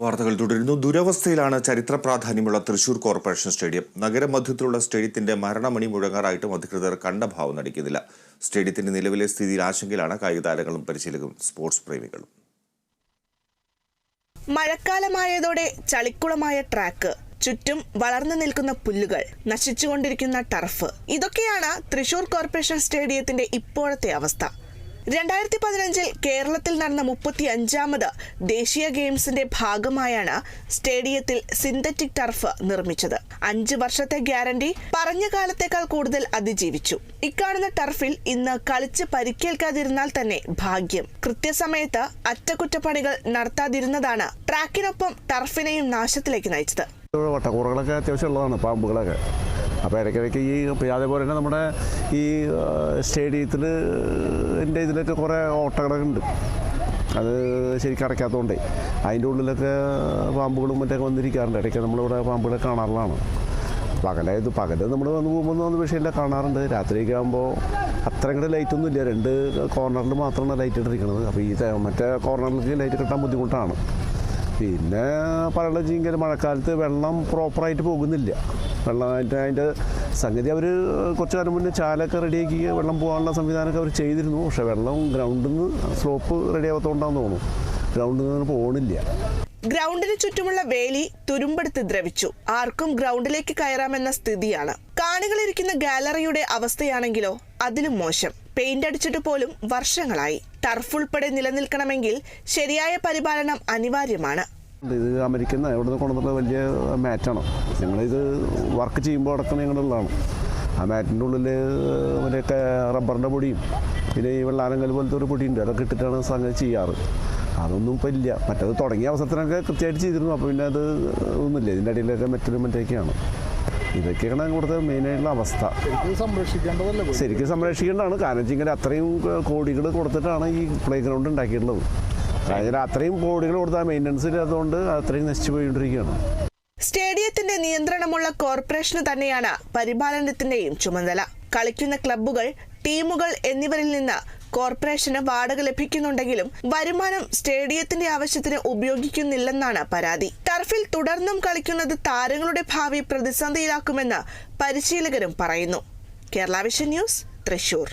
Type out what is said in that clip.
വാർത്തകൾ തുടരുന്നു. ദുരവസ്ഥയിലാണ് ചരിത്ര പ്രാധാന്യമുള്ള തൃശൂർ കോർപ്പറേഷൻ സ്റ്റേഡിയം. നഗരമധ്യത്തിലുള്ള സ്റ്റേഡിയത്തിന്റെ മരണമണി മുഴങ്ങാറായിട്ടും അധികൃതർ കണ്ട ഭാവം നടിക്കുന്നില്ല. സ്റ്റേഡിയത്തിന്റെ നിലവിലെ സ്ഥിതിയിൽ ആശങ്കയിലാണ് കായിക താരങ്ങളും പരിശീലകരും സ്പോർട്സ് പ്രേമികളും. മഴക്കാലമായതോടെ ചളിക്കുളമായ ട്രാക്ക് ചുറ്റും വളർന്നു നിൽക്കുന്ന പുല്ലുകൾ നശിച്ചുകൊണ്ടിരിക്കുന്ന ടർഫ്. ഇതൊക്കെയാണ് തൃശൂർ കോർപ്പറേഷൻ സ്റ്റേഡിയത്തിന്റെ ഇപ്പോഴത്തെ അവസ്ഥ. രണ്ടായിരത്തി പതിനഞ്ചിൽ കേരളത്തിൽ നടന്ന മുപ്പത്തി അഞ്ചാമത് ദേശീയ ഗെയിംസിന്റെ ഭാഗമായാണ് സ്റ്റേഡിയത്തിൽ സിന്തറ്റിക് ടർഫ് നിർമ്മിച്ചത്. അഞ്ച് വർഷത്തെ ഗ്യാരണ്ടി പറഞ്ഞ കാലത്തേക്കാൾ കൂടുതൽ അതിജീവിച്ചു. ഇക്കാണുന്ന ടർഫിൽ ഇന്ന് കളിച്ച് പരിക്കേൽക്കാതിരുന്നാൽ തന്നെ ഭാഗ്യം. കൃത്യസമയത്ത് അറ്റകുറ്റപ്പണികൾ നടത്താതിരുന്നതാണ് ട്രാക്കിനൊപ്പം ടർഫിനെയും നാശത്തിലേക്ക് നയിച്ചത്. വട്ടക്കൂറകളൊക്കെ അത്യാവശ്യം ഉള്ളതാണ് പാമ്പുകളൊക്കെ. അപ്പോൾ ഇടയ്ക്കിടയ്ക്ക് ഈ അതേപോലെ തന്നെ നമ്മുടെ ഈ സ്റ്റേഡിയത്തിൽ എന്റെ ഇതിലൊക്കെ കുറേ ഓട്ടകളൊക്കെ ഉണ്ട് അത് ശരിക്കും അടയ്ക്കാത്തതുകൊണ്ടേ അതിന്റെ ഉള്ളിലൊക്കെ പാമ്പുകളും മറ്റൊക്കെ വന്നിരിക്കാറുണ്ട്. ഇടയ്ക്ക് നമ്മളിവിടെ പാമ്പുകളെ കാണാറുള്ളതാണ്. പകലായത് പകൽ നമ്മൾ വന്ന് പോകുമ്പോൾ ഒന്നും വിഷയമില്ല കാണാറുണ്ട്. രാത്രിയൊക്കെ ആകുമ്പോൾ അത്ര ഇങ്ങോട്ട് ലൈറ്റൊന്നും ഇല്ല. രണ്ട് കോർണറിൽ മാത്രമാണ് ലൈറ്റ് ഇട്ടിരിക്കുന്നത് അപ്പോൾ ഈ മറ്റേ കോർണറിലേക്ക് ലൈറ്റ് കിട്ടാൻ ബുദ്ധിമുട്ടാണ്. പിന്നെ പറയുന്നത് വെച്ചെങ്കിൽ മഴക്കാലത്ത് വെള്ളം പ്രോപ്പറായിട്ട് പോകുന്നില്ല. വെള്ളം അതിന്റെ അതിന്റെ സംഗതി അവർ കുറച്ച് കാലം മുന്നേ ചാലൊക്കെ റെഡിയാക്കി വെള്ളം പോകാനുള്ള സംവിധാനമൊക്കെ അവർ ചെയ്തിരുന്നു. പക്ഷേ വെള്ളം ഗ്രൗണ്ടിൽ നിന്ന് സ്ലോപ്പ് റെഡിയാവാത്തതുകൊണ്ടാണെന്ന് തോന്നുന്നു. ഗ്രൗണ്ടിൽ നിന്ന് പോകണില്ല ഗ്രൗണ്ടിന് ചുറ്റുമുള്ള വേലി തുരുമ്പെടുത്ത് ദ്രവിച്ചു. ആർക്കും ഗ്രൗണ്ടിലേക്ക് കയറാമെന്ന സ്ഥിതിയാണ്. കാണികളിരിക്കുന്ന ഗാലറിയുടെ അവസ്ഥയാണെങ്കിലോ അതിലും മോശം. പെയിന്റ് അടിച്ചിട്ട് പോലും വർഷങ്ങളായി. ടർഫ് ഉൾപ്പെടെ നിലനിൽക്കണമെങ്കിൽ ശരിയായ പരിപാലനം അനിവാര്യമാണ്. ഇത് അമേരിക്കൻ ഇവിടെ നിന്ന് കൊണ്ടുവന്ന വലിയ മാറ്റാണ്. ഞങ്ങളിത് വർക്ക് ചെയ്യുമ്പോൾ അടക്കം ഞങ്ങളുള്ളതാണ്. ആ മാറ്റിന്റെ ഉള്ളിൽ മറ്റേ റബ്ബറിന്റെ പൊടിയും പിന്നെ ഈ വെള്ളാനങ്കൽ പോലത്തെ ഒരു പൊടിയുണ്ട്. അതൊക്കെ ഇട്ടിട്ടാണ് സംഗതി ചെയ്യാറ്. അതൊന്നും ഇപ്പം ഇല്ല. മറ്റത് തുടങ്ങിയ അവസരത്തിനൊക്കെ കൃത്യമായിട്ട് ചെയ്തിരുന്നു. അപ്പോൾ പിന്നെ അത് ഒന്നുമില്ല. ഇതിന്റെ അടിയിലൊക്കെ മറ്റൊരു മറ്റൊക്കെയാണ് ഇതൊക്കെയാണ് ഇവിടുത്തെ മെയിനായിട്ടുള്ള അവസ്ഥ. ഇത് സംരക്ഷിക്കേണ്ടതല്ലേ പോയി? ശരിക്കും സംരക്ഷിക്കേണ്ടതാണ്. കാരണം വെച്ചാൽ ഇങ്ങനെ അത്രയും കോടികൾ കൊടുത്തിട്ടാണ് ഈ പ്ലേ ഗ്രൗണ്ട് ഉണ്ടാക്കിയിട്ടുള്ളത്. കാരണം അത്രയും കോടികൾ കൊടുത്താൽ മെയിന്റനൻസ് ഇല്ലാത്തതുകൊണ്ട് അത്രയും നശിച്ചു പോയിക്കൊണ്ടിരിക്കുകയാണ്. സ്റ്റേഡിയത്തിന്റെ നിയന്ത്രണമുള്ള കോർപ്പറേഷന് തന്നെയാണ് പരിപാലനത്തിന്റെയും ചുമതല. കളിക്കുന്ന ക്ലബ്ബുകൾ ടീമുകൾ എന്നിവരിൽ നിന്ന് കോർപ്പറേഷന് വാടക ലഭിക്കുന്നുണ്ടെങ്കിലും വരുമാനം സ്റ്റേഡിയത്തിന്റെ ആവശ്യത്തിന് ഉപയോഗിക്കുന്നില്ലെന്നാണ് പരാതി. ടർഫിൽ തുടർന്നും കളിക്കുന്നത് താരങ്ങളുടെ ഭാവി പ്രതിസന്ധിയിലാക്കുമെന്ന് പരിശീലകരും പറയുന്നു. Kerala vision news Thrissur.